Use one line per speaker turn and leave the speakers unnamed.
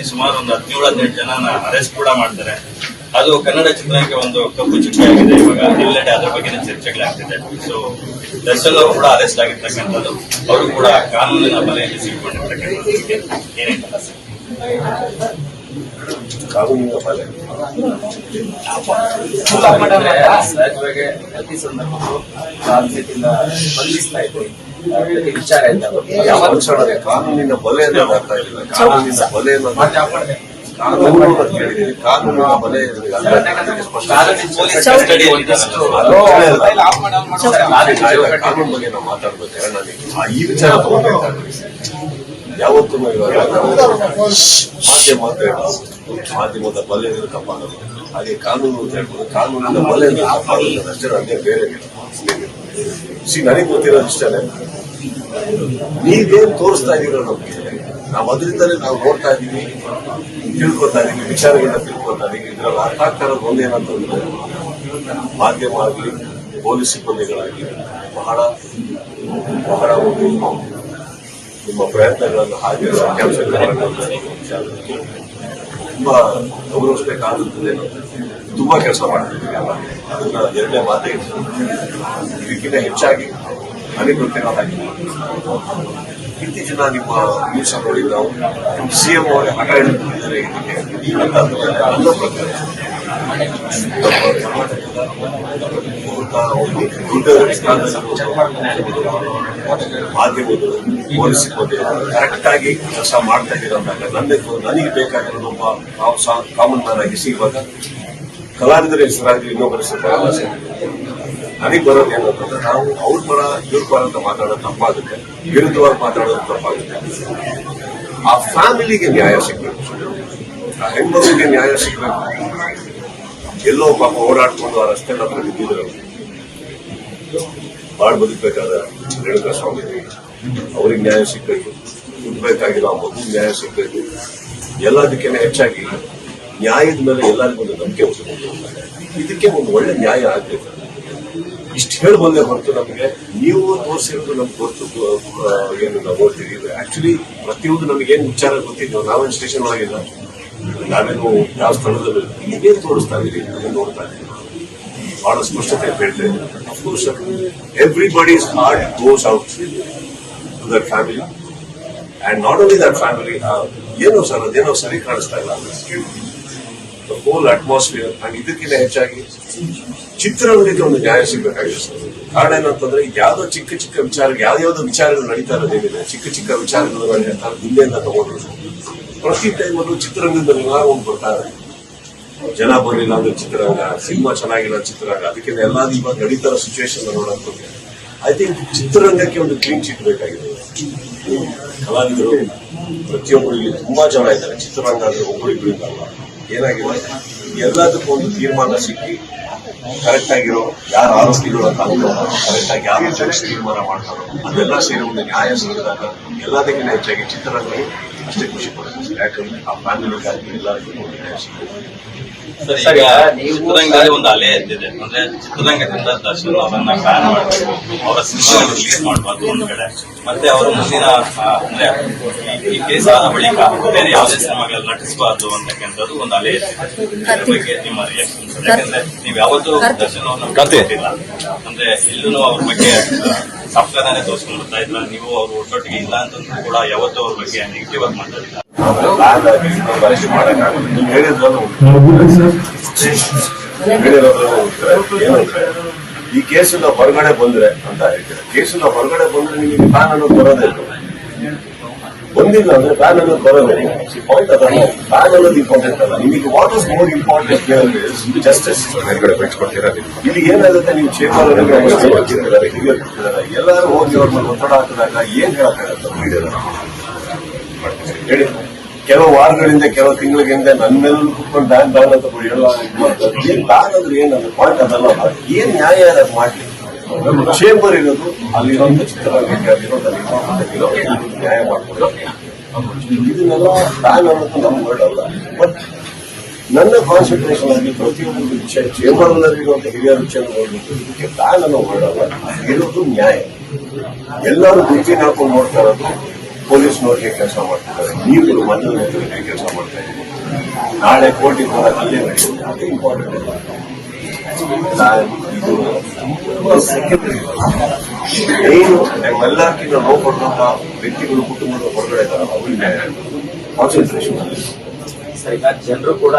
ರೀತಿ ಸುಮಾರು ಒಂದು ಹದಿನೇಳು, ಹದಿನೆಂಟು ಜನನ ಅರೆಸ್ಟ್ ಕೂಡ ಮಾಡ್ತಾರೆ. ಅದು ಕನ್ನಡ ಚಿತ್ರಕ್ಕೆ ಒಂದು ಕಪ್ಪು ಚುಕ್ಕಿ ಆಗಿದೆ ಇವಾಗ ಎಲ್ಲೆಡೆ ಅದರ ಬಗ್ಗೆ ಚರ್ಚೆಗಳಾಗ್ತಿದೆ. ಸೊ ದರ್ಶನ್ ಅವರು ಕೂಡ ಅರೆಸ್ಟ್ ಆಗಿರ್ತಕ್ಕಂಥದ್ದು. ಅವರು ಕೂಡ ಕಾನೂನಿನ ಬಲೆಯಲ್ಲಿ ಸಿಕ್ಕೊಂಡಿರ್ತಕ್ಕಂಥದ್ದು. ಏನಿಲ್ಲ
ಕಾನೂನಿನ ಬಲೆ
ಸಹಜವಾಗಿ ಪ್ರತಿ ಸಂದರ್ಭಕ್ಕೂ ಸಾಧ್ಯತೆಯಿಂದ ಸ್ಪಂದಿಸ್ತಾ ಇದ್ವಿ ಪ್ರತಿ ವಿಚಾರ ಇಲ್ಲ.
ಯಾವ ಅನುಸರಣೆ ಕಾನೂನಿನ ಬಲೆ ಅಂತ ಇಲ್ಲ ಕಾನೂನಿನ ಬಲೆ ಕಾನೂನು ಕೇಳಿದೀನಿ ಕಾನೂನಿನ ಬಲೆ ಕಾನೂನು ಬಗ್ಗೆ ನಾವು ಮಾತಾಡ್ಬೇಕಾದ್ರೆ ಈ ವಿಚಾರ ಯಾವತ್ತೂ ಮಾಧ್ಯಮ ಅಂತ ಮಾಧ್ಯಮದ ಬಲೆ ಅಂದ್ರೆ ತಪ್ಪಾಗಲ್ಲ ಹಾಗೆ ಕಾನೂನು ಅಂತ ಹೇಳ್ಬೋದು. ಕಾನೂನಿನ ಬಲೆ ಅಂದ್ರೆ ತಪ್ಪಾಗಲ್ಲ ಅಷ್ಟೇ ಅದೇ ಬೇರೆ ಸಿ ನನಗೆ ಗೊತ್ತಿರೋದು ಅಷ್ಟೇ ನೀವೇನ್ ತೋರಿಸ್ತಾ ಇದೀರೋ ನಮ್ಗೆ. ನಾವು ಅದರಿಂದಲೇ ನಾವು ನೋಡ್ತಾ ಇದೀವಿ ತಿಳ್ಕೊತಾ ಇದೀವಿ ವಿಚಾರಗಳನ್ನ ತಿಳ್ಕೊತಾ ಇದೀವಿ ಇದ್ರಲ್ಲಿ ಅರ್ಥ ಆಗ್ತಾ ಇರೋದು ಒಂದೇನಂತಂದ್ರೆ ಮಾಧ್ಯಮ ಆಗಲಿ ಪೊಲೀಸ್ ಸಿಬ್ಬಂದಿಗಳಾಗಲಿ ಬಹಳ ಬಹಳ ಒಂದು ನಿಮ್ಮ ಪ್ರಯತ್ನಗಳನ್ನು ಹಾಗೆ ಸತ್ಯಾಂಶಗಳನ್ನು ತುಂಬಾ ಗೌರವಿಸಬೇಕಾಗುತ್ತದೆ. ತುಂಬ ಕೆಲಸ ಮಾಡ್ತಿದ್ದೀವಿ ಅಲ್ಲ. ಅದನ್ನ ಎರಡನೇ ಮಾತೇ ಇದೆ. ಇದಕ್ಕಿಂತ ಹೆಚ್ಚಾಗಿ ನನಗೆ ಗೊತ್ತಿರೋ ಹಾಗೆ ಇತ್ತೀಚಿನ ನಿಮ್ಮ ನ್ಯೂಸ್ ನೋಡಿ ನಾವು ಸಿಎಂ ಅವರೇ ಹಠ ಹಿಡಿದಿದ್ದಾರೆ ಇದಕ್ಕೆ ನನ್ನ ಪ್ರಕಾರ ಪೊಲೀಸ್ ಸಿಬ್ಬಂದಿ ಕರೆಕ್ಟ್ ಆಗಿ ಕೆಲಸ ಮಾಡ್ತಾ ಇದ್ದೀರಂದಾಗ ನನ್ನದು ನನಗೆ ಬೇಕಾಗಿರೋದು ಒಬ್ಬ ಕಾಮನ್ ಮ್ಯಾನ್ ಆಗಿ ಸಿಗುವಾಗ ಕಲಾವಿದರ ಹೆಸರಾಗಿ ಇನ್ನೊಬ್ಬರ ಹೆಸರು. ನನಗೆ ಬರೋದು ಏನಂತಂದ್ರೆ ನಾವು ಅವ್ರ ಪರ ಇವ್ರ ಪರ ಅಂತ ಮಾತಾಡೋದು ತಪ್ಪಾಗುತ್ತೆ. ವಿರುದ್ಧವಾಗಿ ಮಾತಾಡೋದು ತಪ್ಪಾಗುತ್ತೆ. ಆ ಫ್ಯಾಮಿಲಿಗೆ ನ್ಯಾಯ ಸಿಗ್ಬೇಕು. ಆ ಹೆಣ್ಮಗುವಿಗೆ ನ್ಯಾಯ ಸಿಗ್ಬೇಕು. ಎಲ್ಲೋ ಪಾಪ ಓಡಾಡ್ಕೊಂಡು ಆ ರಸ್ತೆ ಹತ್ರ ಬಿದ್ದಿದ್ರು. ಬಾಳ್ ಬದುಕಬೇಕಾದ ರೇಣುಕಾ ಸ್ವಾಮಿ. ಅವ್ರಿಗೆ ನ್ಯಾಯ ಸಿಗ್ಬೇಕು ಹುಡ್ಬೇಕಾಗಿರೋ ಆ ಮಗು ನ್ಯಾಯ ಸಿಗ್ಬೇಕು ಎಲ್ಲದಕ್ಕಿಂತ ಹೆಚ್ಚಾಗಿ ನ್ಯಾಯದ ಮೇಲೆ ಎಲ್ಲರಿಗೂ ಒಂದು ನಂಬಿಕೆ ಉಂಟು ಇದಕ್ಕೆ ಒಂದು ಒಳ್ಳೆ ನ್ಯಾಯ ಆಗ್ಬೇಕು. ಇಷ್ಟು ಹೇಳಿ ಹೊರತು ನಮಗೆ, ನೀವು ತೋರಿಸಿರೋದು ನಮ್ಗೆ ಗೊತ್ತು ಏನು ನಾವು ಓದ್ತೀವಿ ಆಕ್ಚುಲಿ ಪ್ರತಿಯೊಂದು ನಮಗೇನು ವಿಚಾರ ಗೊತ್ತಿದ್ದು ನಾವೇನು ಸ್ಟೇಷನ್ ಒಳಗಿಲ್ಲ. ನಾವೇನು ಯಾವ ಸ್ಥಳದಲ್ಲಿ ನೀವೇನು ತೋರಿಸ್ತಾ ಇದೀರಿ ಅದನ್ನ ನೋಡ್ತಾ ಇದ್ದೀವಿ ಬಹಳ ಸ್ಪಷ್ಟತೆ ಹೇಳ್ತಾ. ಇದ್ದೀನಿ of course everybody's heart goes out to that family and not only that family ಏನೋ ಸರ್, ಅದೇನೋ ಸರಿ ಕಾಣಿಸ್ತಾ ಇಲ್ಲ ಹೋಲ್ ಅಟ್ಮಾಸ್ಫಿಯರ್ ಅಂಡ್ ಇದಕ್ಕಿಂತ ಹೆಚ್ಚಾಗಿ ಚಿತ್ರರಂಗಕ್ಕೆ ಒಂದು ನ್ಯಾಯ ಸಿಗಬೇಕಾಗಿದೆ ಕಾರಣ ಏನಂತಂದ್ರೆ ಯಾವ್ದೋ ಚಿಕ್ಕ ಚಿಕ್ಕ ವಿಚಾರ ಯಾವ್ಯಾವ್ದೋ ವಿಚಾರಗಳು ನಡೀತಾ ಇರೋದೇನಿದೆ ಚಿಕ್ಕ ಚಿಕ್ಕ ವಿಚಾರಗಳು ನಡೆಯುತ್ತಾರೆ ಹಿಂದೆಯಿಂದ ತಗೊಂಡ್ರು ಪ್ರತಿ ಟೈಮಲ್ಲೂ ಚಿತ್ರರಂಗದಲ್ಲಿ ಒಂದು ಬರ್ತಾರೆ ಜನ ಬರಲಿಲ್ಲ ಅಂದ್ರೆ ಚಿತ್ರರಂಗ, ಸಿನಿಮಾ ಚೆನ್ನಾಗಿಲ್ಲ ಚಿತ್ರರಂಗ. ಅದಕ್ಕಿಂತ ಎಲ್ಲ ಇವಾಗ ನಡೀತಾರ ಸಿಚುವೇಶನ್ ನೋಡೋದು ಐ ಥಿಂಕ್ ಚಿತ್ರರಂಗಕ್ಕೆ ಒಂದು ಕ್ಲೀನ್ ಚಿಟ್ ಬೇಕಾಗಿದೆ. ಕಲಾವಿದರು ಪ್ರತಿಯೊಬ್ಬರು ಇಲ್ಲಿ ತುಂಬಾ ಜನ ಇದ್ದಾರೆ. ಚಿತ್ರರಂಗ ಅಂದ್ರೆ ಒಬ್ಬರಿಬ್ಬರಿಂದ ಅಲ್ಲ ಏನಾಗಿದೆ? ಎಲ್ಲದಕ್ಕೂ ಒಂದು ತೀರ್ಮಾನ ಸಿಕ್ಕಿ ಕರೆಕ್ಟ್ ಆಗಿರೋ ಯಾರು ಆರೋಪಿಗಳು ಅಂತ ಕರೆಕ್ಟ್ ಆಗಿ ಯಾರು ಜಡ್ಜ್ ತೀರ್ಮಾನ ಮಾಡ್ತಾರೋ ಅದೆಲ್ಲ ಸೇರಿ ಒಂದು ನ್ಯಾಯ ಸಿಕ್ಕಿದಾಗ ಎಲ್ಲದಕ್ಕಿಂತ ಹೆಚ್ಚಾಗಿ ಚಿತ್ರರಂಗ ಅಷ್ಟೇ ಖುಷಿ ಪಡ್ತೀವಿ ಯಾಕಂದ್ರೆ ಆ ಫ್ಯಾಮಿಲಿಗಾಗಿ ಎಲ್ಲರಿಗೂ ಒಂದು ನ್ಯಾಯ ಸಿಗುತ್ತೆ.
ಸರ್ ಈಗ ಚಿತ್ರರಂಗದಲ್ಲಿ ಒಂದು ಅಲೆ ಎದ್ದಿದೆ ಅಂದ್ರೆ ಚಿತ್ರರಂಗದಿಂದ ದರ್ಶನ್ ಅವರನ್ನ ಬ್ಯಾನ್ ಮಾಡಬೇಕು. ಅವರ ಸಿನಿಮಾ ರಿಲೀಸ್ ಮಾಡಬಾರ್ದು ಒಂದ್ ಕಡೆ. ಮತ್ತೆ ಅವರ ಮುಂದಿನ ಅಂದ್ರೆ ಈ- ಈ ಕೇಸ್ ಆದ ಬಳಿಕ ಬೇರೆ ಯಾವುದೇ ಸಿನಿಮಾಗಳಲ್ಲಿ ನಟಿಸಬಾರ್ದು ಅಂತಕ್ಕಂಥದ್ದು ಒಂದು ಅಲೆ ಎದ್ದಿದೆ ಅದ್ರ ಬಗ್ಗೆ ನಿಮ್ಮ ರಿಯಾಕ್ಷನ್ ಯಾಕಂದ್ರೆ ನೀವು ಯಾವತ್ತೂ ಗೊತ್ತಿಲ್ಲ ಅಂದ್ರೆ ಇಲ್ಲೂ ಅವ್ರ ಬಗ್ಗೆ ಸಾಫ್ಟ್ವೇರ್ನೇ ತೋರಿಸ್ಕೊಂಡು ಬರ್ತಾ ಇದ್ರ ನೀವು ಅವ್ರ ಒಟ್ಟೊಟ್ಟಿಗೆ ಇಲ್ಲ ಅಂತಂದ್ರೂ ಕೂಡ ಯಾವತ್ತೂ ಅವ್ರ ಬಗ್ಗೆ ನೆಗೆಟಿವ್ ಆಗಿ ಮಾತಾಡಿಲ್ಲ.
ಈ ಕೇಸಿಂದ ಹೊರಗಡೆ ಬಂದ್ರೆ ಅಂತ ಹೇಳ್ತಾರೆ? ಕೇಸಿಂದ ಹೊರಗಡೆ ಬಂದ್ರೆ ನಿಮಗೆ ಕಾನೂನು ಅನ್ನೋದು ಬರೋದೇ ಇಲ್ಲ. ಬಂದಿಲ್ಲ ಅಂದ್ರೆ ಬ್ಯಾನ್ ಅನ್ನೋದು ಬರೋದೇ ಪಾಯಿಂಟ್ ಅದಲ್ಲ ಬ್ಯಾನ್ ಅನ್ನೋದು ಇಂಪಾರ್ಟೆಂಟ್ ಅಲ್ಲ. ನಿಮಗೆ what is more important justice
ಹೊರಗಡೆ ಬಿಟ್ಕೊಡ್ತೀರಾ
ಇಲ್ಲಿ ಏನಾಗುತ್ತೆ? ನೀವು ಚೇಂಬರ್ ಎಲ್ಲರೂ ಹೋಗಿ ಅವ್ರ ಮೇಲೆ ಒತ್ತಡ ಹಾಕಿದಾಗ ಏನ್ ಹೇಳಕ್ಕಾಗತ್ತೆ ಹೇಳಿ. ಕೆಲವು ವಾರಗಳಿಂದ, ಕೆಲವು ತಿಂಗಳಿಂದ ನನ್ನ ಮೇಲೆ ಕುತ್ಕೊಂಡು ಬ್ಯಾನ್ ಬ್ಯಾನ್ ಅಂತ ಹೇಳುವ ಏನ್ ಬ್ಯಾನ್ ಅಂದ್ರೆ ಏನಂದ್ರೆ ಪಾಯಿಂಟ್ ಅದಲ್ಲ ಏನ್ ನ್ಯಾಯ ಅದು ಮಾಡ್ಲಿ? ಚೇಂಬರ್ ಇರೋದು ಅಲ್ಲಿರೋಂಥ ಚಿತ್ರರಂಗಕ್ಕೆ ಅಲ್ಲಿರೋದಲ್ಲಿ ನ್ಯಾಯ ಮಾಡ್ಕೊಂಡು. ಇದನ್ನೆಲ್ಲ ಬ್ಯಾನ್ ಅನ್ನೋದು ನಮ್ಮ ವರ್ಡ್ ಅಲ್ಲ. ಬಟ್ ನನ್ನ ಕಾನ್ಸಂಟ್ರೇಷನ್ ಆಗಿ ಪ್ರತಿಯೊಂದು ವಿಷಯ ಚೇಂಬರ್ ನಲ್ಲಿರುವಂತಹ ಹಿರಿಯ ನೋಡ್ಬೇಕು ಇದಕ್ಕೆ ಬ್ಯಾನ್ ಅನ್ನೋ ವರ್ಡ್ ಅಲ್ಲ. ಇರೋದು ನ್ಯಾಯ. ಎಲ್ಲರೂ ಬುದ್ಧಿ ಹಾಕೊಂಡು ನೋಡ್ತಾ ಇರೋದು ಪೊಲೀಸ್ನವ್ರಿಗೆ ಕೆಲಸ ಮಾಡ್ತಿದ್ದಾರೆ. ನೀವು ಮೊದಲನೇ ಕೆಲಸ ಮಾಡ್ತಾ ಇದ್ದೀವಿ ನಾಳೆ ಕೋರ್ಟಿಗೆ ಹೋದಾಗ ಅಲ್ಲೇ ನಡೆಯುತ್ತೆ. ಅದು ಇಂಪಾರ್ಟೆಂಟ್ ಸೆಕೆಂಡರಿ ಏನು ನಮ್ಮೆಲ್ಲಕ್ಕಿಂತ ನೋವು ಪಡುವಂತ ವ್ಯಕ್ತಿಗಳು ಕುಟುಂಬದ ಹೊರಗಡೆ ಇದ್ದಾರೆ ಅವ್ರಿಗೆ ಕಾನ್ಸಂಟ್ರೇಷನ್
ಸರಿ ಜನರು ಕೂಡ